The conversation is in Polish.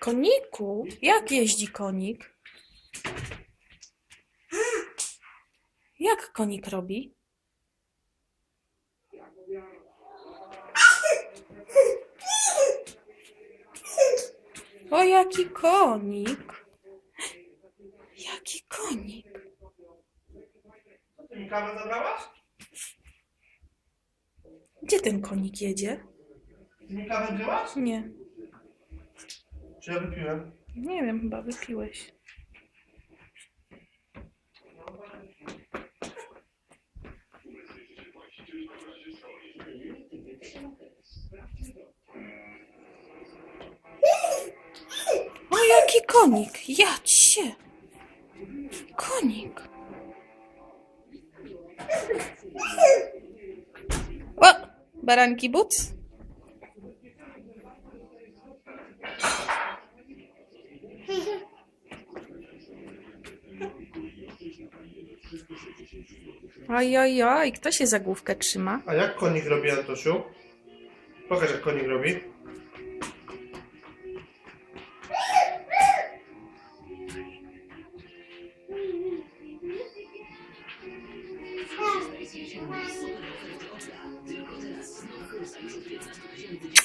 Koniku? Jak jeździ konik? Jak konik robi? O, jaki konik! Jaki konik! Mi kawę zabrałaś? Gdzie ten konik jedzie? Ty mi kawę wzięłaś? Nie, Czy ja wypiłem? nie wiem, chyba wypiłeś. O, jaki konik! Jadź się! Konik! Baranki but? Oj, oj, oj, kto się za główkę trzyma? A jak konik robi, Antosiu? Pokaż jak konik robi. questions again.